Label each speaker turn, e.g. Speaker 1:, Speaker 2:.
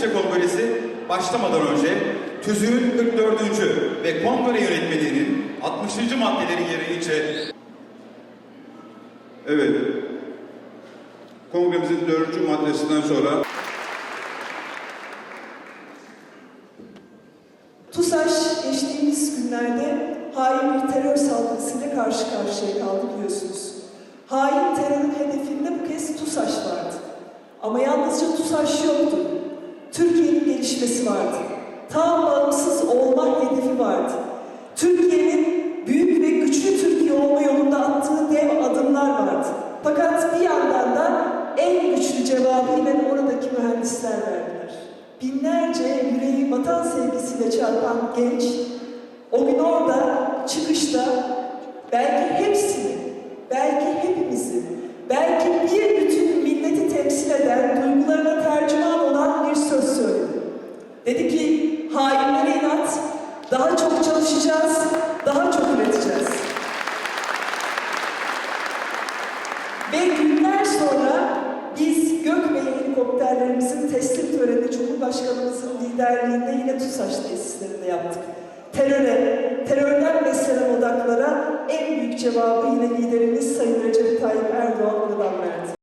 Speaker 1: Kongresi başlamadan önce tüzüğün 44. ve kongre yönetmeliğinin 60. maddeleri gereğince
Speaker 2: Evet. Kongremizin dördüncü maddesinden sonra
Speaker 3: TUSAŞ geçtiğimiz günlerde hain bir terör saldırısıyla karşı karşıya kaldı biliyorsunuz. Hain terörün hedefinde bu kez TUSAŞ vardı. Ama yalnızca TUSAŞ yoktu. Gelişmesi vardı. Tam bağımsız olma hedefi vardı. Türkiye'nin büyük ve güçlü Türkiye olma yolunda attığı dev adımlar vardı. Fakat bir yandan da en güçlü cevabı yine oradaki mühendisler verdiler. Binlerce yüreği vatan sevgisiyle çarpan genç, o gün orada çıkışta belki hepsini, belki hepimizi, belki bir bütün Dedi ki, hainlere inat, daha çok çalışacağız, daha çok üreteceğiz. Ve günler sonra biz Gökbey helikopterlerimizin teslim töreni Cumhurbaşkanımızın liderliğinde yine TUSAŞ tesislerinde yaptık. Teröre, terörden beslenen odaklara en büyük cevabı yine liderimiz